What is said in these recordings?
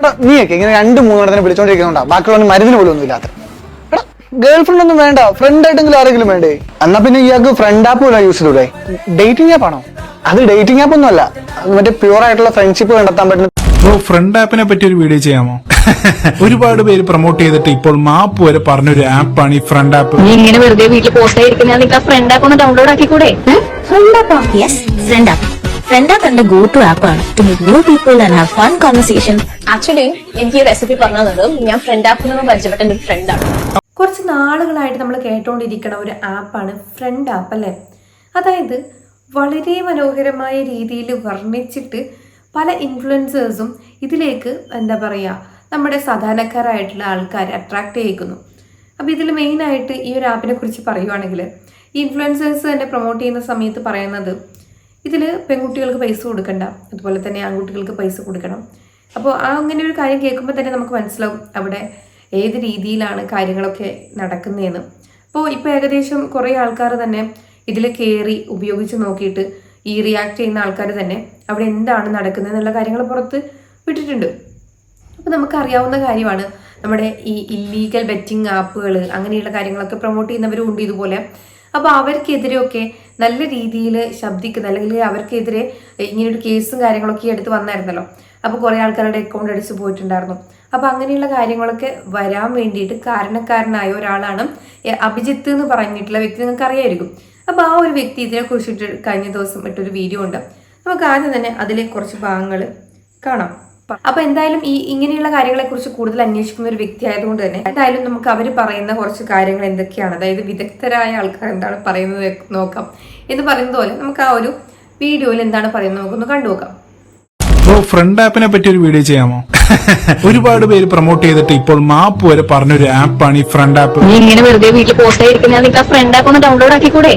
എടാ നീയൊക്കെ ഇങ്ങനെ രണ്ട് മൂന്നെണ്ണത്തിനെ വിളിച്ചോണ്ടിരിക്കുന്നുണ്ടാ. ബാക്കിയുള്ള മരുന്നിന് പോലും ഒന്നും ഇല്ലാത്ത. ഗേൾ ഫ്രണ്ട് ഒന്നും വേണ്ട. ഫ്രണ്ട് ആയിട്ടെങ്കിലും ആരെങ്കിലും വേണ്ടേ? എന്നാ പിന്നെ ഇയാൾക്ക് ഫ്രണ്ട് ആപ്പ് പോലും യൂസ് ചെയ്തൂടെ? ഡേറ്റിംഗ് ആപ്പ് ആണോ? അത് ഡേറ്റിംഗ് ആപ്പ് ഒന്നും അല്ല മറ്റേ പ്യൂർ ആയിട്ടുള്ള ഫ്രണ്ട്ഷിപ്പ് കണ്ടെത്താൻ പറ്റുന്ന ബ്രോ ഫ്രണ്ട് ആപ്പിനെ പറ്റി ഒരു വീഡിയോ ചെയ്യാമോ? ഒരുപാട് പേര് പ്രൊമോട്ട് ചെയ്തിട്ട് ഇപ്പോൾ മാപ്പ് വരെ പറഞ്ഞൊരു ആപ്പാണ് ഈ ഫ്രണ്ട് ആപ്പ് നീ ഇങ്ങനെ വെറുതെ വീട്ടിൽ പോസ്റ്റ് ആയിരിക്കുന്ന ഫ്രണ്ട് ആപ്പ് ഒന്ന് download ആക്കിക്കൂടെ? Friend app yes friend app friend go to app ആണ്. To meet new people and have fun conversation actually എനിക്ക് ഈ റെസിപ്പി പറഞ്ഞു തന്നത് ഞാൻ ഫ്രണ്ട് ആപ്പിൽ നിന്ന് പരിചയപ്പെട്ട എന്റെ ഫ്രണ്ടാണ് കുറച്ച് നാളുകളായിട്ട് നമ്മൾ കേട്ടുകൊണ്ടിരിക്കുന്ന ഒരു ആപ്പാണ് ഫ്രണ്ട് ആപ്പ് അല്ലേ? അതായത് വളരെ മനോഹരമായ രീതിയിൽ വർണിച്ചിട്ട് പല ഇൻഫ്ലുവൻസേഴ്സും ഇതിലേക്ക് എന്താ പറയുക നമ്മുടെ സാധാരണക്കാരായിട്ടുള്ള ആൾക്കാരെ അട്രാക്റ്റ് ചെയ്യിക്കുന്നു. അപ്പോൾ ഇതിൽ മെയിനായിട്ട് ഈ ഒരു ആപ്പിനെ കുറിച്ച് പറയുവാണെങ്കിൽ ഈ ഇൻഫ്ലുവൻസേഴ്സ് തന്നെ പ്രൊമോട്ട് ചെയ്യുന്ന സമയത്ത് പറയുന്നത് ഇതിൽ പെൺകുട്ടികൾക്ക് പൈസ കൊടുക്കണ്ട. അതുപോലെ തന്നെ ആൺകുട്ടികൾക്ക് പൈസ കൊടുക്കണം. അപ്പോൾ ആ അങ്ങനെ ഒരു കാര്യം കേൾക്കുമ്പോൾ തന്നെ നമുക്ക് മനസ്സിലാവും അവിടെ ഏത് രീതിയിലാണ് കാര്യങ്ങളൊക്കെ നടക്കുന്നതെന്ന് അപ്പോൾ ഇപ്പോൾ ഏകദേശം കുറേ ആൾക്കാർ തന്നെ ഇതിൽ കയറി ഉപയോഗിച്ച് നോക്കിയിട്ട് ഈ റിയാക്ട് ചെയ്യുന്ന ആൾക്കാർ തന്നെ അവിടെ എന്താണ് നടക്കുന്നത് എന്നുള്ള കാര്യങ്ങൾ പുറത്ത് വിട്ടിട്ടുണ്ട്. അപ്പോൾ നമുക്കറിയാവുന്ന കാര്യമാണ് നമ്മുടെ ഈ ഇല്ലീഗൽ ബെറ്റിംഗ് ആപ്പുകൾ അങ്ങനെയുള്ള കാര്യങ്ങളൊക്കെ പ്രൊമോട്ട് ചെയ്യുന്നവരും ഉണ്ട് ഇതുപോലെ. അപ്പോൾ അവർക്കെതിരെയൊക്കെ നല്ല രീതിയിൽ ശബ്ദിക്കുന്ന അല്ലെങ്കിൽ അവർക്കെതിരെ ഇങ്ങനൊരു കേസും കാര്യങ്ങളൊക്കെ എടുത്ത് വന്നായിരുന്നല്ലോ. അപ്പോൾ കുറേ ആൾക്കാരുടെ അക്കൗണ്ട് അടിച്ചു പോയിട്ടുണ്ടായിരുന്നു. അപ്പോൾ അങ്ങനെയുള്ള കാര്യങ്ങളൊക്കെ വരാൻ വേണ്ടിയിട്ട് കാരണക്കാരനായ ഒരാളാണ് അഭിജിത്ത് എന്ന് പറഞ്ഞിട്ടുള്ള വ്യക്തി നിങ്ങൾക്ക് അറിയായിരിക്കും. അപ്പോൾ ആ ഒരു വ്യക്തി ഇതിനെ കുറിച്ചിട്ട് കഴിഞ്ഞ ദിവസം ഇട്ടൊരു വീഡിയോ ഉണ്ട്. നമുക്ക് ആദ്യം തന്നെ അതിലെ കുറച്ച് ഭാഗങ്ങൾ കാണാം. അപ്പൊ എന്തായാലും ഈ ഇങ്ങനെയുള്ള കാര്യങ്ങളെ കുറിച്ച് കൂടുതൽ അന്വേഷിക്കുന്ന ഒരു വ്യക്തി ആയതുകൊണ്ട് തന്നെ എന്തായാലും നമുക്ക് അവർ പറയുന്ന കുറച്ച് കാര്യങ്ങൾ എന്തൊക്കെയാണ്? അതായത് വിദഗ്ധരായ ആൾക്കാർ എന്താണ് പറയുന്നത് നോക്കാം. എന്ന് പറയുന്നത് പോലെ നമുക്ക് ആ ഒരു വീഡിയോയിൽ എന്താണ് പറയുന്നത് നമുക്കൊന്ന് കണ്ടുനോക്കാം ഓ ഫ്രണ്ട് ആപ്പിനെ പറ്റി ഒരു വീഡിയോ ചെയ്യാമോ? ഒരുപാട് പേര് പ്രൊമോട്ട് ചെയ്തിട്ട് ഇപ്പോൾ മാപ്പ് വരെ പറഞ്ഞൊരു ആപ്പാണ് ഈ ഫ്രണ്ട് ആപ്പ്. നീ ഇങ്ങനെ വെറുതെ വീട്ടിൽ പോസ്റ്റ് ആയിരിക്കുന്ന ഫ്രണ്ട് ആപ്പ് ഒന്ന് download ആക്കിക്കൂടെ?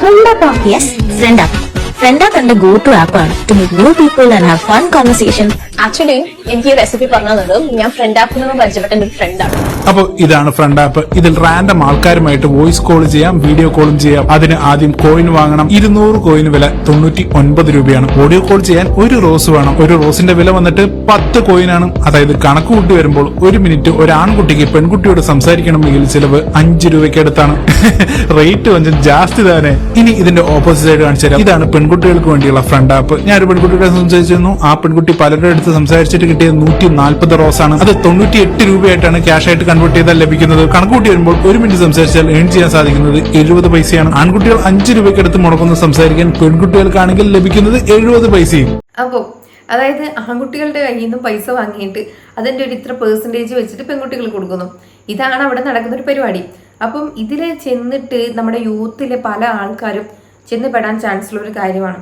Friend app yes friend app friend app കണ്ട ഗോ ടു ആപ്പ് ആണ്. To meet new people and have fun conversation actually എനിക്ക് ഈ റെസിപ്പി പറഞ്ഞത് ഞാൻ ഫ്രണ്ട് ആപ്പിൽ നിന്ന് പരിചയപ്പെട്ട എന്റെ ഫ്രണ്ടാണ് അപ്പോൾ ഇതാണ് ഫ്രണ്ട് ആപ്പ് ഇതിൽ റാൻഡം ആൾക്കാരുമായിട്ട് വോയിസ് കോൾ ചെയ്യാം വീഡിയോ കോളും ചെയ്യാം. അതിന് ആദ്യം കോയിൻ വാങ്ങണം. ഇരുന്നൂറ് കോയിൻ വില തൊണ്ണൂറ്റി ഒൻപത് രൂപയാണ്. ഓഡിയോ കോൾ ചെയ്യാൻ ഒരു റോസ് വേണം. ഒരു റോസിന്റെ വില വന്നിട്ട് പത്ത് കോയിനാണ് അതായത് കണക്ക് കൂട്ടി വരുമ്പോൾ ഒരു മിനിറ്റ് ഒരു ആൺകുട്ടിക്ക് പെൺകുട്ടിയോട് സംസാരിക്കണമെങ്കിൽ ചിലവ് അഞ്ച് രൂപയ്ക്ക് അടുത്താണ്. റേറ്റ് വഞ്ചൻ ജാസ്തി തന്നെ. ഇനി ഇതിന്റെ ഓപ്പോസിറ്റ് സൈഡ് കാണിച്ചു തരാം. ഇതാണ് പെൺകുട്ടികൾക്ക് വേണ്ടിയുള്ള ഫ്രണ്ട് ആപ്പ്. ഞാൻ ഒരു പെൺകുട്ടിയുടെ സംസാരിച്ചിരുന്നു. ആ പെൺകുട്ടി പലരുടെ അടുത്ത് സംസാരിച്ചിട്ട് കിട്ടിയത് നൂറ്റി നാൽപ്പത് റോസ് ആണ് അത് തൊണ്ണൂറ്റി എട്ട് രൂപയായിട്ടാണ് ക്യാഷ് ആയിട്ട് കൺവേർട്ട് ചെയ്താൽ ലഭിക്കുന്നത്. കണക്കൂട്ടി വരുമ്പോൾ ഒരു മിനിറ്റ് സംസാരിച്ചാൽ ഏൺ ചെയ്യാൻ സാധിക്കുന്നത് എഴുപത് പൈസയാണ്. ആൺകുട്ടികൾ അഞ്ച് രൂപയ്ക്ക് അടുത്ത് മുടക്കുന്ന സംസാരിക്കാൻ പെൺകുട്ടികൾക്കാണെങ്കിൽ ലഭിക്കുന്നത് എഴുപത് പൈസയും. അപ്പോൾ അതായത് ആൺകുട്ടികളുടെ കയ്യിൽ നിന്നും പൈസ വാങ്ങിയിട്ട് അതിന്റെ ഒരു ഇത്ര പേഴ്സന്റേജ് വെച്ചിട്ട് പെൺകുട്ടികൾ കൊടുക്കുന്നു. ഇതാണ് അവിടെ നടക്കുന്ന ഒരു പരിപാടി. അപ്പം ഇതിൽ ചെന്നിട്ട് നമ്മുടെ യൂത്തിലെ പല ആൾക്കാരും ചെന്ന് പെടാൻ ചാൻസ് ഉള്ള ഒരു കാര്യമാണ്.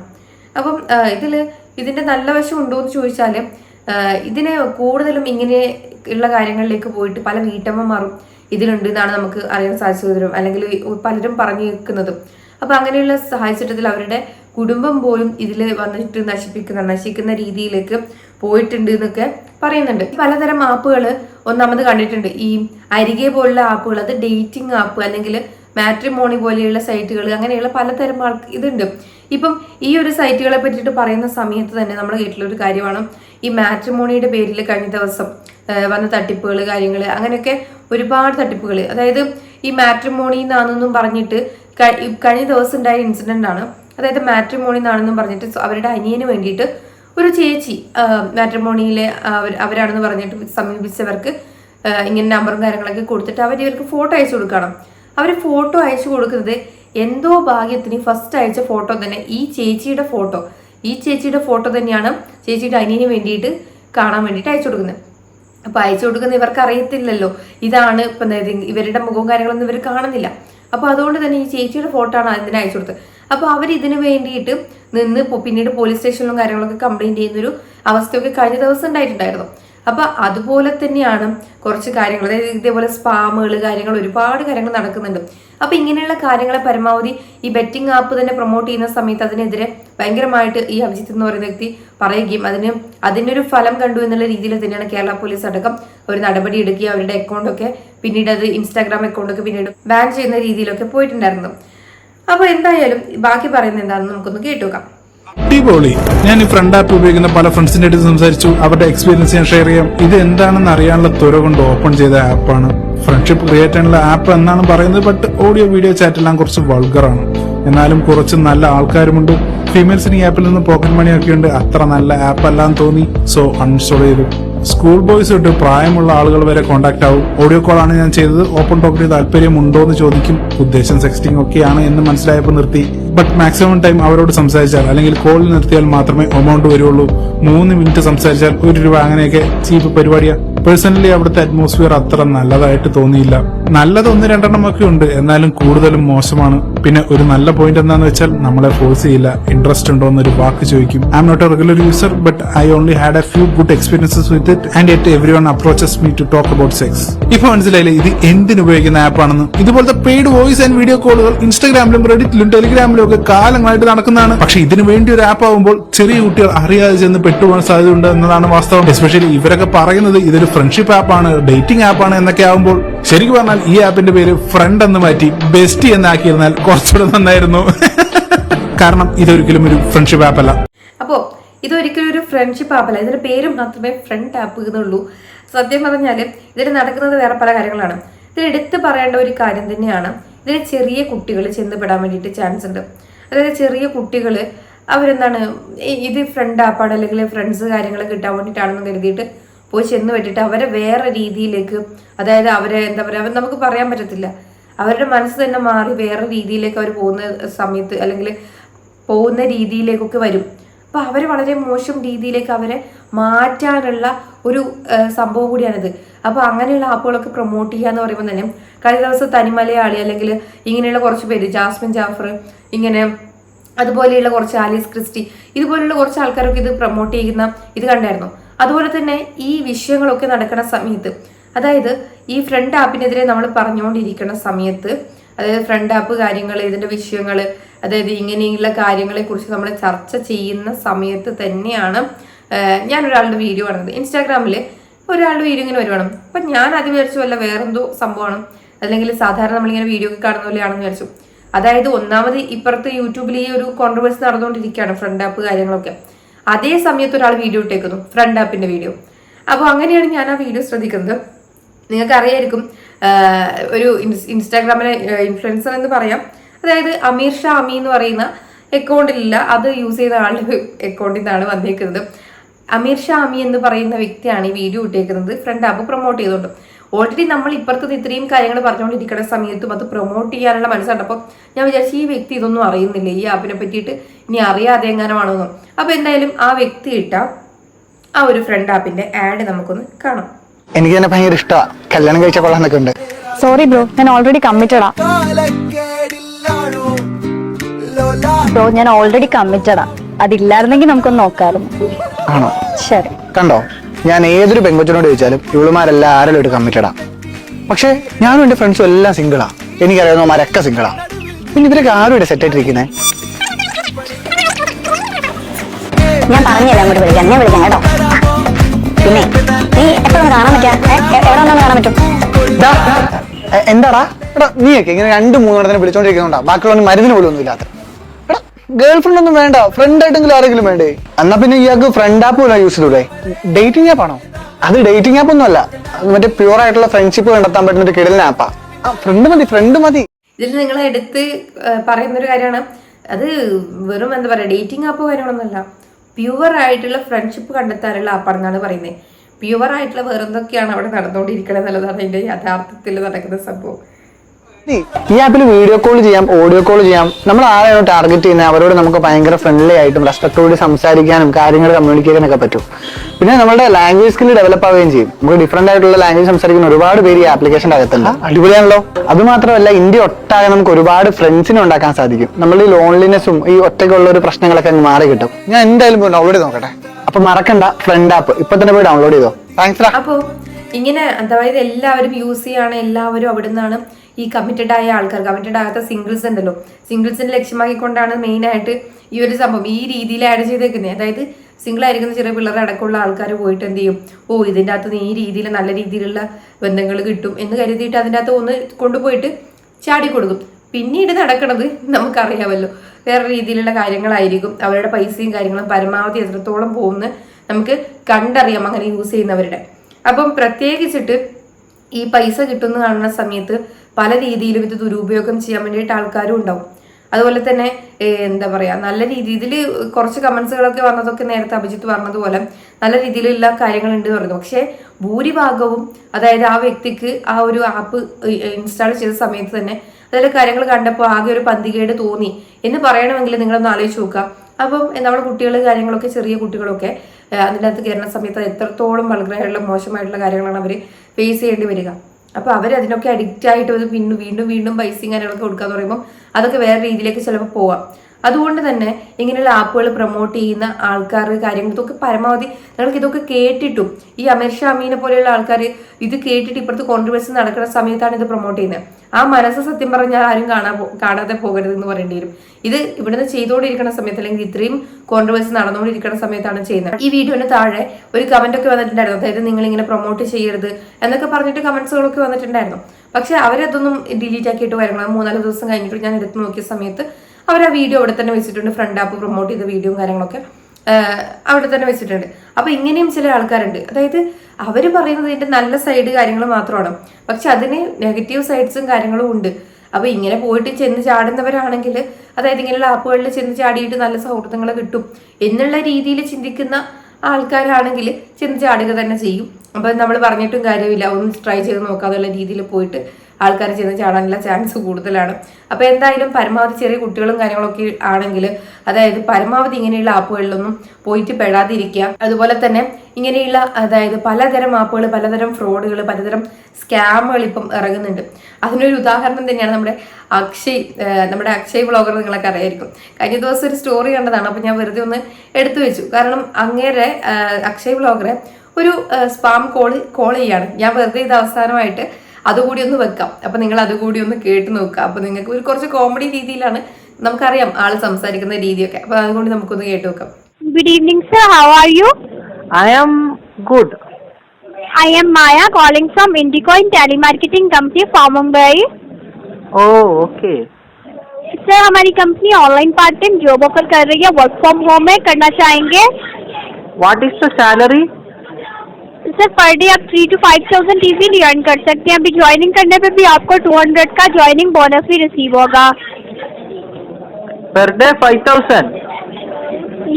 അപ്പം ഇതിൽ ഇതിന്റെ നല്ല വശം ഉണ്ടോ എന്ന് ചോദിച്ചാൽ ഇതിനെ കൂടുതലും ഇങ്ങനെ ഉള്ള കാര്യങ്ങളിലേക്ക് പോയിട്ട് പല വീട്ടമ്മമാരും ഇതിലുണ്ട് എന്നാണ് നമുക്ക് അറിയാൻ സാധിച്ചതും അല്ലെങ്കിൽ പലരും പറഞ്ഞു കേൾക്കുന്നതും. അപ്പം അങ്ങനെയുള്ള സാഹചര്യത്തിൽ അവരുടെ കുടുംബം പോലും ഇതിൽ വന്നിട്ട് നശിപ്പിക്കുന്ന നശിക്കുന്ന രീതിയിലേക്ക് പോയിട്ടുണ്ട് എന്നൊക്കെ പറയുന്നുണ്ട്. പലതരം ആപ്പുകൾ ഒന്നാമത് കണ്ടിട്ടുണ്ട്. ഈ അരികെ പോലുള്ള ആപ്പുകൾ അത് ഡേറ്റിംഗ് ആപ്പ് അല്ലെങ്കിൽ മാട്രിമോണി പോലെയുള്ള സൈറ്റുകൾ അങ്ങനെയുള്ള പലതരം ആൾ ഇതുണ്ട്. ഇപ്പം ഈ ഒരു സൈറ്റുകളെ പറ്റിയിട്ട് പറയുന്ന സമയത്ത് തന്നെ നമ്മൾ കേട്ടിട്ടുള്ള ഒരു കാര്യമാണ്. ഈ മാട്രിമോണിയുടെ പേരിൽ കഴിഞ്ഞ ദിവസം വന്ന തട്ടിപ്പുകൾ കാര്യങ്ങൾ അങ്ങനെയൊക്കെ ഒരുപാട് തട്ടിപ്പുകൾ. അതായത് ഈ മാട്രിമോണി എന്നാണെന്നും പറഞ്ഞിട്ട് കഴിഞ്ഞ ദിവസം ഉണ്ടായ ഇൻസിഡന്റ് ആണ്. അതായത് മാട്രിമോണി എന്നാണെന്നും പറഞ്ഞിട്ട് അവരുടെ അനിയന് വേണ്ടിയിട്ട് ഒരു ചേച്ചി മാട്രിമോണിയിലെ അവർ അവരാണെന്ന് പറഞ്ഞിട്ട് സമീപിച്ചവർക്ക് ഇങ്ങനെ നമ്പറും കാര്യങ്ങളൊക്കെ കൊടുത്തിട്ട് അവർ ഇവർക്ക് ഫോട്ടോ അയച്ചു കൊടുക്കണം. അവർ ഫോട്ടോ അയച്ചു കൊടുക്കുന്നത് എന്തോ ഭാഗ്യത്തിന് ഫസ്റ്റ് അയച്ച ഫോട്ടോ തന്നെ ഈ ചേച്ചിയുടെ ഫോട്ടോ. ഈ ചേച്ചിയുടെ ഫോട്ടോ തന്നെയാണ് ചേച്ചിയുടെ അനിയന് വേണ്ടിയിട്ട് കാണാൻ വേണ്ടിയിട്ട് അയച്ചു കൊടുക്കുന്നത്. അപ്പൊ അയച്ചു കൊടുക്കുന്ന ഇവർക്ക് അറിയത്തില്ലല്ലോ. ഇതാണ് ഇപ്പൊ ഇവരുടെ മുഖവും കാര്യങ്ങളൊന്നും ഇവർ കാണുന്നില്ല. അപ്പൊ അതുകൊണ്ട് തന്നെ ഈ ചേച്ചിയുടെ ഫോട്ടോ ആണ് അതിന് അയച്ചു കൊടുത്തത്. അപ്പൊ അവർ ഇതിന് വേണ്ടിയിട്ട് നിന്ന് പിന്നീട് പോലീസ് സ്റ്റേഷനിലും കാര്യങ്ങളൊക്കെ ചെയ്യുന്ന ഒരു അവസ്ഥയൊക്കെ കഴിഞ്ഞ ദിവസം ഉണ്ടായിട്ടുണ്ടായിരുന്നു. അപ്പൊ അതുപോലെ തന്നെയാണ് കുറച്ച് കാര്യങ്ങൾ. അതായത് ഇതേപോലെ സ്പാമുകൾ കാര്യങ്ങൾ ഒരുപാട് കാര്യങ്ങൾ നടക്കുന്നുണ്ട്. അപ്പൊ ഇങ്ങനെയുള്ള കാര്യങ്ങളെ പരമാവധി ഈ ബെറ്റിംഗ് ആപ്പ് തന്നെ പ്രൊമോട്ട് ചെയ്യുന്ന സമയത്ത് അതിനെതിരെ ഭയങ്കരമായിട്ട് ഈ അഭിജിത്ത് എന്ന് പറയുന്ന വ്യക്തി പറയുകയും അതിന് അതിനൊരു ഫലം കണ്ടു എന്നുള്ള രീതിയിൽ തന്നെയാണ് കേരള പോലീസ് അടക്കം ഒരു നടപടി എടുക്കുകയും അവരുടെ അക്കൗണ്ടൊക്കെ പിന്നീട് അത് ഇൻസ്റ്റാഗ്രാം അക്കൗണ്ട് ഒക്കെ പിന്നീട് ബാൻ ചെയ്യുന്ന രീതിയിലൊക്കെ പോയിട്ടുണ്ടായിരുന്നു. അപ്പൊ എന്തായാലും ബാക്കി പറയുന്നത് എന്താണെന്ന് നമുക്കൊന്ന് കേട്ടുനോക്കാം അടിപൊളി. ഞാൻ ഈ ഫ്രണ്ട് ആപ്പ് ഉപയോഗിക്കുന്ന പല ഫ്രണ്ട്സിന്റെ അടുത്ത് സംസാരിച്ചു. അവരുടെ എക്സ്പീരിയൻസ് ഞാൻ ഷെയർ ചെയ്യാം. ഇത് എന്താണെന്ന് അറിയാനുള്ള ത്വര കൊണ്ട് ഓപ്പൺ ചെയ്ത ആപ്പാണ് ഫ്രണ്ട്ഷിപ്പ് ക്രിയേറ്റ് ചെയ്യാനുള്ള ആപ്പ് എന്നാണ് പറയുന്നത് ബട്ട് ഓഡിയോ വീഡിയോ ചാറ്റ് എല്ലാം കുറച്ച് വൾഗറാണ് എന്നാലും കുറച്ച് നല്ല ആൾക്കാരുമുണ്ട്. ഫീമെയിൽസിന് ഈ ആപ്പിൽ നിന്ന് പോക്കറ്റ് മണിയൊക്കെ ഉണ്ട് അത്ര നല്ല ആപ്പ് അല്ലാന്ന് തോന്നി. സോ അൺസ്റ്റോൾ ചെയ്തു. സ്കൂൾ ബോയ്സ് തൊട്ട് പ്രായമുള്ള ആളുകൾ വരെ കോണ്ടാക്ട് ആവും. ഓഡിയോ കോൾ ആണ് ഞാൻ ചെയ്തത്. ഓപ്പൺ ടോക്കിന് താല്പര്യം ഉണ്ടോ എന്ന് ചോദിക്കും. ഉദ്ദേശം സെക്സ്റ്റിംഗ് ഒക്കെയാണ് എന്ന് മനസ്സിലായപ്പോൾ നിർത്തി. ബട്ട് മാക്സിമം ടൈം അവരോട് സംസാരിച്ചാൽ അല്ലെങ്കിൽ കോൾ നിർത്തിയാൽ മാത്രമേ എമൗണ്ട് വരുള്ളൂ. മൂന്ന് മിനിറ്റ് സംസാരിച്ചാൽ ഒരു രൂപ അങ്ങനെയൊക്കെ ചീപ്പ് പരിപാടിയാ. പേഴ്സണലി അവിടുത്തെ അറ്റ്മോസ്ഫിയർ അത്ര നല്ലതായിട്ട് തോന്നിയില്ല. നല്ലത് ഒന്ന് രണ്ടെണ്ണം ഒക്കെ ഉണ്ട്. എന്നാലും കൂടുതലും മോശമാണ്. പിന്നെ ഒരു നല്ല പോയിന്റ് എന്താന്ന് വെച്ചാൽ നമ്മളെ ഫോഴ്സ് ചെയ്യില്ല. ഇൻട്രസ്റ്റ് ഉണ്ടോ എന്നൊരു വാക്ക് ചോദിക്കും. I'm not a regular user but I only had a few good experiences with it and at every one approaches me to talk about sex ഇപ്പൊ മനസ്സിലായില്ലേ ഇത് എന്തിനു ഉപയോഗിക്കുന്ന ആപ്പാണെന്ന് ഇതുപോലത്തെ പെയ്ഡ് വോയിസ് ആൻഡ് വീഡിയോ കോളുകൾ ഇൻസ്റ്റാഗ്രാമിലും റെഡിറ്റിലും ടെലിഗ്രാമിലും ഒക്കെ കാലങ്ങളായിട്ട് നടക്കുന്നതാണ്. പക്ഷെ ഇതിനു വേണ്ടി ഒരു ആപ്പ് ആവുമ്പോൾ ചെറിയ കുട്ടികൾ അറിയാതെ ചെന്ന് പെട്ടുപോകാൻ സാധ്യതയുണ്ട് എന്നതാണ് വാസ്തവം. എസ്പെഷ്യലി ഇവരൊക്കെ പറയുന്നത് ഇതൊരു ഫ്രണ്ട്ഷിപ്പ് ആപ്പാണ് ഡേറ്റിംഗ് ആപ്പാണ് എന്നൊക്കെ ആവുമ്പോൾ ശരിക്കും പറഞ്ഞാൽ ഈ ആപ്പിന്റെ പേര് ഫ്രണ്ട് എന്ന് മാറ്റി ബെസ്റ്റ് എന്നാക്കിയിരുന്നാൽ കുറച്ചുകൂടെ നന്നായിരുന്നു. കാരണം ഇതൊരിക്കലും ഒരു ഫ്രണ്ട്ഷിപ്പ് ആപ്പല്ല അപ്പോൾ ഇതൊരിക്കലും ഒരു ഫ്രണ്ട്ഷിപ്പ് ആപ്പല്ല ഇതിന്റെ പേര് മാത്രമേ ഫ്രണ്ട് ആപ്പ് എന്നുള്ളൂ സത്യം പറഞ്ഞാൽ ഇതിൽ നടക്കുന്നത് വേറെ പല കാര്യങ്ങളാണ്. ഇതിൽ എടുത്തു പറയേണ്ട ഒരു കാര്യം തന്നെയാണ്. ഇതിൽ ചെറിയ കുട്ടികൾ ചെന്നുപെടാൻ വേണ്ടിയിട്ട് ചാൻസ് ഉണ്ട്. അതായത് ചെറിയ കുട്ടികൾ അവരെന്താണ് ഇത് ഫ്രണ്ട് ആപ്പാണ് അല്ലെങ്കിൽ ഫ്രണ്ട്സ് കാര്യങ്ങൾ കിട്ടാൻ വേണ്ടിയിട്ടാണെന്ന് കരുതിയിട്ട് പോയി ചെന്ന് പറ്റിയിട്ട് അവരെ വേറെ രീതിയിലേക്ക് അതായത് അവരെ എന്താ പറയുക നമുക്ക് പറയാൻ പറ്റത്തില്ല. അവരുടെ മനസ്സ് തന്നെ മാറി വേറെ രീതിയിലേക്ക് അവർ പോകുന്ന സമയത്ത് അല്ലെങ്കിൽ പോകുന്ന രീതിയിലേക്കൊക്കെ വരും. അപ്പോൾ അവർ വളരെ മോശം രീതിയിലേക്ക് അവരെ മാറ്റാനുള്ള ഒരു സംഭവം കൂടിയാണിത്. അപ്പൊ അങ്ങനെയുള്ള ആപ്പുകളൊക്കെ പ്രൊമോട്ട് ചെയ്യുക എന്ന് പറയുമ്പോൾ തന്നെ കഴിഞ്ഞ ദിവസം തനിമലയാളി അല്ലെങ്കിൽ ഇങ്ങനെയുള്ള കുറച്ച് പേര് ജാസ്മിൻ ജാഫർ ഇങ്ങനെ അതുപോലെയുള്ള കുറച്ച് ആലീസ് ക്രിസ്റ്റി ഇതുപോലെയുള്ള കുറച്ച് ആൾക്കാരൊക്കെ ഇത് പ്രൊമോട്ട് ചെയ്യുന്ന ഇത് കണ്ടായിരുന്നു. അതുപോലെ തന്നെ ഈ വിഷയങ്ങളൊക്കെ നടക്കുന്ന സമയത്ത് അതായത് ഈ ഫ്രണ്ട് ആപ്പിനെതിരെ നമ്മൾ പറഞ്ഞുകൊണ്ടിരിക്കുന്ന സമയത്ത് അതായത് ഫ്രണ്ട് ആപ്പ് കാര്യങ്ങൾ ഇതിന്റെ വിഷയങ്ങൾ അതായത് ഇങ്ങനെയുള്ള കാര്യങ്ങളെ കുറിച്ച് നമ്മൾ ചർച്ച ചെയ്യുന്ന സമയത്ത് തന്നെയാണ് ഞാൻ ഒരാളുടെ വീഡിയോ കാണുന്നത്. ഇൻസ്റ്റാഗ്രാമിൽ ഒരാളുടെ വീഡിയോ ഇങ്ങനെ വരുവാണ്. അപ്പം ഞാൻ അത് വിചാരിച്ചു അല്ല വേറെന്തോ സംഭവമാണ്. അല്ലെങ്കിൽ സാധാരണ നമ്മളിങ്ങനെ വീഡിയോ ഒക്കെ കാണുന്ന പോലെയാണെന്ന് വിചാരിച്ചു. അതായത് ഒന്നാമത് ഇപ്പുറത്ത് യൂട്യൂബിൽ ഈ ഒരു കോൺട്രവേഴ്സി നടന്നുകൊണ്ടിരിക്കുകയാണ് ഫ്രണ്ട് ആപ്പ് കാര്യങ്ങളൊക്കെ. അതേ സമയത്ത് ഒരാൾ വീഡിയോ ഇട്ടേക്കുന്നു ഫ്രണ്ട് ആപ്പിന്റെ വീഡിയോ. അപ്പോൾ അങ്ങനെയാണ് ഞാൻ ആ വീഡിയോ ശ്രദ്ധിക്കുന്നത്. നിങ്ങൾക്ക് അറിയായിരിക്കും ഒരു ഇൻസ്റ്റാഗ്രാമിലെ ഇൻഫ്ലുവൻസർ എന്ന് പറയാം. അതായത് അമീർ ഷാ അമി എന്ന് പറയുന്ന അക്കൗണ്ടിലില്ല അത് യൂസ് ചെയ്ത ആളുടെ അക്കൗണ്ടിൽ നിന്നാണ് വന്നേക്കുന്നത്. അമീർ ഷാ അമി എന്ന് പറയുന്ന വ്യക്തിയാണ് ഈ വീഡിയോ ഇട്ടേക്കുന്നത്. ഫ്രണ്ട് ആപ്പ് പ്രൊമോട്ട് ചെയ്തുകൊണ്ട് ഓൾറെഡി നമ്മൾ ഇപ്പുറത്തത് ഇത്രയും കാര്യങ്ങൾ പറഞ്ഞുകൊണ്ടിരിക്കുന്ന സമയത്തും അത് പ്രൊമോട്ട് ചെയ്യാനുള്ള മനസ്സുണ്ടപ്പോൾ ഞാൻ വിചാരിച്ചു ഈ വ്യക്തി ഇതൊന്നും അറിയുന്നില്ല. ഈ ആപ്പിനെ പറ്റിയിട്ട് ഇനി അറിയാതെ എങ്ങാനാണോ അപ്പോൾ എന്തായാലും ആ വ്യക്തി ഇട്ട ആ ഒരു ഫ്രണ്ട് ആപ്പിന്റെ ആഡ് നമുക്കൊന്ന് കാണാം. എനിക്ക് തന്നെ ഭയങ്കര ഇഷ്ടമാണ് കല്യാണം കഴിച്ച കൊള്ളാൻ ഉണ്ട്. സോറി ബ്രോ ഞാൻ ഓൾറെഡി കമ്മിറ്റഡാ ബ്രോ ഞാൻ ഓൾറെഡി കമ്മിറ്റഡാ അതില്ലായിരുന്നെങ്കിൽ നമുക്കൊന്ന് നോക്കാമായിരുന്നു ആണോ? ശരി. കണ്ടോ? ഞാൻ ഏതൊരു പെങ്കൊച്ചിനോട് ചോദിച്ചാലും ഇവളുമാരെല്ലാം ആരെല്ലാം ഒരു കമ്മിറ്റഡാ പക്ഷേ ഞാനും എന്റെ ഫ്രണ്ട്സും എല്ലാം സിംഗിളാ എനിക്കറിയാവുന്നവന്മാരൊക്കെ സിംഗിളാ പിന്നെ ഇതിലൊക്കെ ആരും ഇവിടെ സെറ്റ് ആയിട്ടിരിക്കുന്നേ? ഞാൻ പറഞ്ഞില്ല അങ്ങോട്ട് വിളിക്കാം ഞാൻ വിളിക്കാം കേട്ടോ. പിന്നെ നീ എപ്പോഴും കാണാൻ പറ്റാ എവിടെ കാണാൻ പറ്റും? എന്താടാ? എടാ നീയൊക്കെ ഇങ്ങനെ രണ്ട് മൂന്നെണ്ണത്തിനെ വിളിച്ചോണ്ടിരിക്കുന്നുണ്ടാ. ബാക്കിയുള്ള മരുന്നിന് പോലും ഒന്നും ഇല്ലാത്ത. എടാ ഗേൾ ഫ്രണ്ട് ഒന്നും വേണ്ട. ഫ്രണ്ട് ആയിട്ടെങ്കിലും ആരെങ്കിലും വേണ്ടേ? എന്നാ പിന്നെ ഇയാൾക്ക് ഫ്രണ്ട് ആപ്പ് പോലും യൂസ് ചെയ്തൂടെ? ഡേറ്റിംഗ് ആപ്പ് ആണോ? അത് ഡേറ്റിംഗ് ആപ്പ് ഒന്നുമല്ല. മറ്റേ പ്യൂർ ആയിട്ടുള്ള ഫ്രണ്ട്ഷിപ്പ് കണ്ടെത്താൻ പറ്റുന്ന ഒരു കിടലിന് ആപ്പാ ആ. ഫ്രണ്ട് മതി ഫ്രണ്ട് മതി. ഇതിൽ നിങ്ങൾ എടുത്ത് പറയുന്ന ഒരു കാര്യമാണ്. അത് വെറും എന്താ പറയുക ഡേറ്റിംഗ് ആപ്പ് കാര്യങ്ങളൊന്നുമല്ല. പ്യുവർ ആയിട്ടുള്ള ഫ്രണ്ട്ഷിപ്പ് കണ്ടെത്താനുള്ള ആപ്പാണെന്നാണ് പറയുന്നത് പ്യുവർ ആയിട്ടുള്ള വേറെന്തൊക്കെയാണ് അവിടെ നടന്നുകൊണ്ടിരിക്കണം എന്നുള്ളതാണ് അതിന്റെ യഥാർത്ഥത്തിൽ നടക്കുന്ന സംഭവം. ഈ- ആപ്പിൽ വീഡിയോ കോൾ ചെയ്യാം ഓഡിയോ കോൾ ചെയ്യാം. നമ്മൾ ആരെയാണോ ടാർഗറ്റ് ചെയ്യുന്നത് അവരോട് നമുക്ക് ഭയങ്കര ഫ്രണ്ട്ലി ആയിട്ടും റെസ്പെക്ടോട് സംസാരിക്കാനും കാര്യങ്ങൾ കമ്മ്യൂണിക്കേറ്റ് ചെയ്യാനൊക്കെ പറ്റും. പിന്നെ നമ്മുടെ ലാംഗ്വേജ് സ്കിൽ ഡെവലപ്പ് ആവുകയും ചെയ്യും. നമുക്ക് ഡിഫറെന്റ് ആയിട്ടുള്ള ലാംഗ്വേജ് സംസാരിക്കുന്ന ഒരുപാട് പേര് ഈ ആപ്ലിക്കേഷന്റെ അകത്തുണ്ട് അടിപൊളിയാണല്ലോ. അത് മാത്രമല്ല ഇന്ത്യ ഒട്ടാകെ നമുക്ക് ഒരുപാട് ഫ്രണ്ട്സിനെ ഉണ്ടാക്കാൻ സാധിക്കും. നമ്മൾ ഈ ലോൺലിനെസ്സും ഈ ഒറ്റയ്ക്കുള്ള ഒരു പ്രശ്നങ്ങളൊക്കെ അങ്ങ് മാറി കിട്ടും. ഞാൻ എന്തായാലും ഡൗൺലോഡ് ചെയ്ത് നോക്കട്ടെ. അപ്പൊ മറക്കണ്ട ഫ്രണ്ട് ആപ്പ് ഇപ്പൊ തന്നെ പോയി ഡൗൺലോഡ് ചെയ്തോ. താങ്ക്സ് അപ്പോൾ ഇങ്ങനെ അതായത് എല്ലാവരും യൂസ് ചെയ്യാണ് എല്ലാവരും അവിടെ നിന്നാണ് ഈ കമ്മിറ്റഡ് ആയ ആൾക്കാർ കമ്മിറ്റഡ് ആകാത്ത സിംഗിൾസ് ഉണ്ടല്ലോ. സിംഗിൾസിനെ ലക്ഷ്യമാക്കിക്കൊണ്ടാണ് മെയിൻ ആയിട്ട് ഈ ഒരു സംഭവം ഈ രീതിയിൽ ആഡ് ചെയ്തേക്കുന്നത് അതായത് സിംഗിൾ ആയിരിക്കുന്ന ചെറിയ പിള്ളേർ അടക്കമുള്ള ആൾക്കാർ പോയിട്ട് എന്ത് ചെയ്യും? ഓ ഇതിന്റെ അകത്ത് ഈ രീതിയിൽ നല്ല രീതിയിലുള്ള ബന്ധങ്ങൾ കിട്ടും എന്ന് കരുതിയിട്ട് അതിന്റെ അകത്ത് ഒന്ന് കൊണ്ടുപോയിട്ട് ചാടി കൊടുക്കും പിന്നീട് നടക്കണത് നമുക്കറിയാമല്ലോ. വേറെ രീതിയിലുള്ള കാര്യങ്ങളായിരിക്കും. അവരുടെ പൈസയും കാര്യങ്ങളും പരമാവധി എത്രത്തോളം പോകുന്ന നമുക്ക് കണ്ടറിയാം അങ്ങനെ യൂസ് ചെയ്യുന്നവരുടെ. അപ്പം പ്രത്യേകിച്ചിട്ട് ഈ പൈസ കിട്ടുന്ന കാണുന്ന സമയത്ത് പല രീതിയിലും ഇത് ദുരുപയോഗം ചെയ്യാൻ വേണ്ടിയിട്ട് ആൾക്കാരും ഉണ്ടാവും. അതുപോലെ തന്നെ എന്താ പറയാ നല്ല രീതിയിൽ കുറച്ച് കമൻസുകളൊക്കെ വന്നതൊക്കെ നേരത്തെ അഭിജിത്ത് പറഞ്ഞതുപോലെ നല്ല രീതിയിലുള്ള കാര്യങ്ങളുണ്ട് പറയുന്നു. പക്ഷേ ഭൂരിഭാഗവും അതായത് ആ വ്യക്തിക്ക് ആ ഒരു ആപ്പ് ഇൻസ്റ്റാൾ ചെയ്ത സമയത്ത് തന്നെ അതിലെ കാര്യങ്ങൾ കണ്ടപ്പോൾ ആകെ ഒരു പന്തികേട് തോന്നി. എന്ന് പറയണമെങ്കിൽ നിങ്ങളൊന്ന് ആലോചിച്ച് നോക്കുക. അപ്പം നമ്മുടെ കുട്ടികൾ കാര്യങ്ങളൊക്കെ ചെറിയ കുട്ടികളൊക്കെ അതിന്റെ അകത്ത് കയറുന്ന സമയത്ത് എത്രത്തോളം വളരെ മോശമായിട്ടുള്ള കാര്യങ്ങളാണ് അവർ ഫേസ് ചെയ്യേണ്ടി വരിക. അപ്പൊ അവർ അതിനൊക്കെ അഡിക്റ്റ് ആയിട്ട് അത് പിന്നെ വീണ്ടും വീണ്ടും പൈസയും കാര്യങ്ങളൊക്കെ കൊടുക്കാന്ന് പറയുമ്പോൾ അതൊക്കെ വേറെ രീതിയിലേക്ക് ചിലപ്പോൾ പോവാം. അതുകൊണ്ട് തന്നെ ഇങ്ങനെയുള്ള ആപ്പുകൾ പ്രൊമോട്ട് ചെയ്യുന്ന ആൾക്കാർ കാര്യങ്ങൾ ഇതൊക്കെ പരമാവധി നിങ്ങൾക്ക് ഇതൊക്കെ കേട്ടിട്ടും ഈ അമീർ ഷാ അമീനെ പോലെയുള്ള ആൾക്കാർ ഇത് കേട്ടിട്ട് ഇപ്പുറത്ത് കോൺട്രവേഴ്സി നടക്കുന്ന സമയത്താണ് ഇത് പ്രൊമോട്ട് ചെയ്യുന്നത്. ആ മനസ്സ് സത്യം പറഞ്ഞാൽ ആരും കാണാൻ പോ- കാണാതെ പോകരുത് എന്ന് പറയേണ്ടി വരും. ഇത് ഇവിടുന്ന് ചെയ്തുകൊണ്ടിരിക്കുന്ന സമയത്ത് അല്ലെങ്കിൽ ഇത്രയും കോൺട്രവേഴ്സി നടന്നുകൊണ്ടിരിക്കുന്ന സമയത്താണ് ചെയ്യുന്നത്. ഈ വീഡിയോന് താഴെ ഒരു കമന്റ് ഒക്കെ വന്നിട്ടുണ്ടായിരുന്നു. അതായത് നിങ്ങൾ ഇങ്ങനെ പ്രൊമോട്ട് ചെയ്യരുത് എന്നൊക്കെ പറഞ്ഞിട്ട് കമന്റ്സുകളൊക്കെ വന്നിട്ടുണ്ടായിരുന്നു. പക്ഷെ അവരതൊന്നും ഡിലീറ്റ് ആക്കിയിട്ട് വരണം മൂന്നാൽ ദിവസം കഴിഞ്ഞിട്ട് ഞാൻ എടുത്തു നോക്കിയ സമയത്ത് അവർ ആ വീഡിയോ അവിടെ തന്നെ വെച്ചിട്ടുണ്ട്. ഫ്രണ്ട് ആപ്പ് പ്രൊമോട്ട് ചെയ്ത വീഡിയോയും കാര്യങ്ങളൊക്കെ അവിടെ തന്നെ വെച്ചിട്ടുണ്ട്. അപ്പൊ ഇങ്ങനെയും ചില ആൾക്കാരുണ്ട്. അതായത് അവർ പറയുന്നത് ഇതിന്റെ നല്ല സൈഡ് കാര്യങ്ങൾ മാത്രമാണ്. പക്ഷെ അതിന് നെഗറ്റീവ് സൈഡ്സും കാര്യങ്ങളും ഉണ്ട്. അപ്പൊ ഇങ്ങനെ പോയിട്ട് ചെന്ന് ചാടുന്നവരാണെങ്കിൽ അതായത് ഇങ്ങനെയുള്ള ആപ്പുകളിൽ ചെന്ന് ചാടിയിട്ട് നല്ല സൗഹൃദങ്ങൾ കിട്ടും എന്നുള്ള രീതിയിൽ ചിന്തിക്കുന്ന ആൾക്കാരാണെങ്കിൽ ചെന്ന് ചാടുക തന്നെ ചെയ്യും. അപ്പൊ നമ്മൾ പറഞ്ഞിട്ടും കാര്യമില്ല. ഒന്ന് ട്രൈ ചെയ്ത് നോക്കാതുള്ള രീതിയിൽ പോയിട്ട് ആൾക്കാർ ചെന്ന് ചാടാനുള്ള ചാൻസ് കൂടുതലാണ്. അപ്പോൾ എന്തായാലും പരമാവധി ചെറിയ കുട്ടികളും കാര്യങ്ങളൊക്കെ ആണെങ്കിൽ അതായത് പരമാവധി ഇങ്ങനെയുള്ള ആപ്പുകളിലൊന്നും പോയിട്ട് പെടാതിരിക്കുക. അതുപോലെ തന്നെ ഇങ്ങനെയുള്ള അതായത് പലതരം ആപ്പുകൾ പലതരം ഫ്രോഡുകൾ പലതരം സ്കാമുകൾ ഇപ്പം ഇറങ്ങുന്നുണ്ട്. അതിനൊരു ഉദാഹരണം തന്നെയാണ് നമ്മുടെ അക്ഷയ് നമ്മുടെ അക്ഷയ് ബ്ലോഗർ നിങ്ങളൊക്കെ അറിയായിരിക്കും. കഴിഞ്ഞ ദിവസം ഒരു സ്റ്റോറി കണ്ടതാണ് അപ്പൊ ഞാൻ വെറുതെ ഒന്ന് എടുത്തു വെച്ചു. കാരണം അങ്ങേരെ അക്ഷയ് ബ്ലോഗറെ ഒരു സ്പാം കോൾ കോൾ ചെയ്യാണ്. ഞാൻ വെറുതെ ഇത് അവസാനമായിട്ട് അതുകൂടി ഒന്ന് വെക്കാം അപ്പൊ നിങ്ങൾ അതുകൂടി ഒന്ന് കേട്ട് നോക്കുക അപ്പൊ നിങ്ങൾക്ക് ഒരു കുറച്ച് കോമഡി രീതിയിലാണ് നമുക്കറിയാം ആള് സംസാരിക്കുന്ന രീതിയൊക്കെ അപ്പൊ അതുകൊണ്ട് നമുക്കൊന്ന് കേട്ട് നോക്കാം Good evening, sir. How are you? I am good. I am Maya calling from Indicoin Telemarketing Company from Mumbai. Oh, okay. Sir हमारी company online part time job offer कर रही है वर्क फ्रॉम होम में करना चाहेंगे What is the salary? Sir per day आप three two five thousand easily earn कर सकते हैं। अभी ज्वाइनिंग करने पे भी आपको टू हंड्रेड का ज्वाइनिंग बोनस भी रिसीव होगा। पर डे फाइव थाउज़ेंड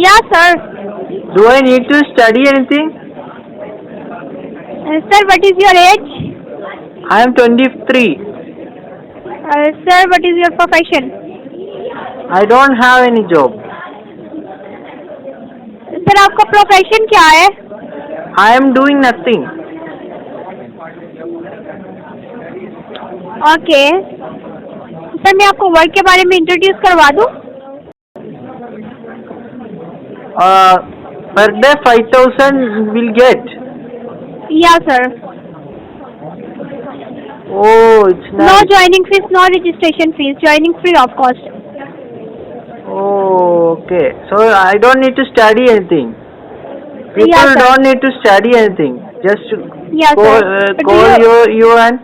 या sir do I need to study anything sir what is your age I am twenty three sir what is your profession I don't have any job. Sir आपका profession क्या है? I am doing nothing. Okay sir मैं आपको work के बारे में introduce करवा दूँ Uh, per day 5000 will get. या sir Oh, it's No nice. joining fees, no registration fees. Joining free of cost. Oh, okay. So I don't need to study anything. People Yeah, don't need to study anything. Just Yeah, call, uh, call you, you- and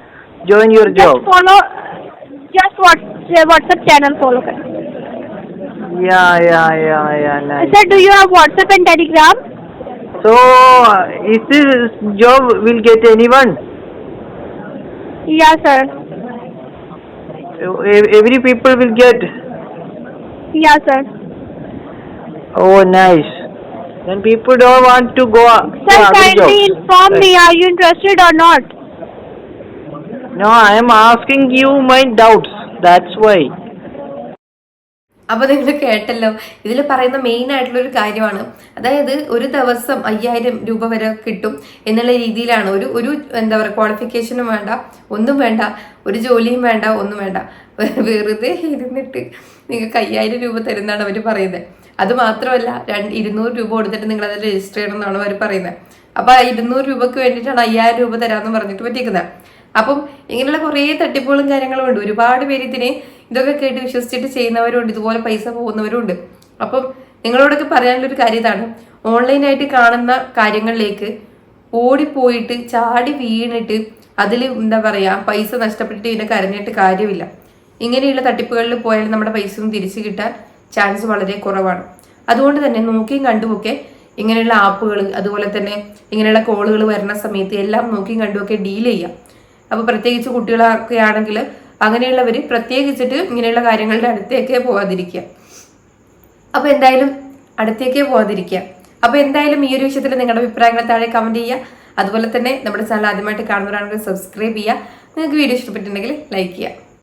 join your job. Just job. follow. Just what WhatsApp channel follow. Yeah, yeah, yeah, yeah. Nice. Sir, do you have WhatsApp and Telegram? So, uh, is this job will get anyone? Yeah, sir. Ev- Every people will get. Yeah, sir. Oh, nice. Then people don't want to go Sir, to kindly jobs. inform me. Are you interested or not? No, I am asking you my doubts. That's why. അപ്പൊ നിങ്ങൾ കേട്ടല്ലോ ഇതിൽ പറയുന്ന main ആയിട്ടുള്ള ഒരു കാര്യമാണ് അതായത് ഒരു ദിവസം അയ്യായിരം രൂപ വരെ കിട്ടും എന്നുള്ള രീതിയിലാണ് ഒരു ഒരു എന്താ പറയുക ക്വാളിഫിക്കേഷനും വേണ്ട ഒന്നും വേണ്ട ഒരു ജോലിയും വേണ്ട ഒന്നും വേണ്ട വെറുതെ ഇരുന്നിട്ട് നിങ്ങൾക്ക് അയ്യായിരം രൂപ തരുന്നതാണ് അവർ പറയുന്നത് അത് മാത്രമല്ല രണ്ട് ഇരുന്നൂറ് രൂപ കൊടുത്തിട്ട് നിങ്ങൾ അത് രജിസ്റ്റർ ചെയ്യണം എന്നാണ് അവർ പറയുന്നത്. അപ്പൊ ആ ഇരുന്നൂറ് രൂപക്ക് വേണ്ടിയിട്ടാണ് അയ്യായിരം രൂപ തരാമെന്ന് പറഞ്ഞിട്ട് പറ്റിക്കുന്നത്. അപ്പം ഇങ്ങനെയുള്ള കുറേ തട്ടിപ്പുകളും കാര്യങ്ങളും ഉണ്ട്. ഒരുപാട് പേര് ഇതിനെ ഇതൊക്കെ കേട്ട് വിശ്വസിച്ചിട്ട് ചെയ്യുന്നവരുണ്ട് ഇതുപോലെ പൈസ പോകുന്നവരും ഉണ്ട് അപ്പം നിങ്ങളോടൊക്കെ പറയാനുള്ള ഒരു കാര്യം ഇതാണ്. ഓൺലൈനായിട്ട് കാണുന്ന കാര്യങ്ങളിലേക്ക് ഓടിപ്പോയിട്ട് ചാടി വീണിട്ട് അതിൽ എന്താ പറയുക പൈസ നഷ്ടപ്പെട്ടിട്ട് ഇതിനെ കരഞ്ഞിട്ട് കാര്യമില്ല. ഇങ്ങനെയുള്ള തട്ടിപ്പുകളിൽ പോയാൽ നമ്മുടെ പൈസയും തിരിച്ചു കിട്ടാൻ ചാൻസ് വളരെ കുറവാണ്. അതുകൊണ്ട് തന്നെ നോക്കിയും കണ്ടുമൊക്കെ ഇങ്ങനെയുള്ള ആപ്പുകൾ അതുപോലെ തന്നെ ഇങ്ങനെയുള്ള കോളുകൾ വരുന്ന സമയത്ത് എല്ലാം നോക്കിയും കണ്ടുമൊക്കെ ഡീൽ ചെയ്യാം. അപ്പോൾ പ്രത്യേകിച്ച് കുട്ടികളൊക്കെ ആണെങ്കിൽ അങ്ങനെയുള്ളവർ പ്രത്യേകിച്ചിട്ട് ഇങ്ങനെയുള്ള കാര്യങ്ങളുടെ അടുത്തേക്കേ പോവാതിരിക്കുക. അപ്പോൾ എന്തായാലും അടുത്തേക്കേ പോവാതിരിക്കുക. അപ്പോൾ എന്തായാലും ഈ ഒരു വിഷയത്തിൽ നിങ്ങളുടെ അഭിപ്രായങ്ങൾ താഴെ കമന്റ് ചെയ്യുക. അതുപോലെ തന്നെ നമ്മുടെ ചാനൽ ആദ്യമായിട്ട് കാണുന്നവരാണെങ്കിൽ സബ്സ്ക്രൈബ് ചെയ്യുക. നിങ്ങൾക്ക് വീഡിയോ ഇഷ്ടപ്പെട്ടിട്ടുണ്ടെങ്കിൽ ലൈക്ക് ചെയ്യുക.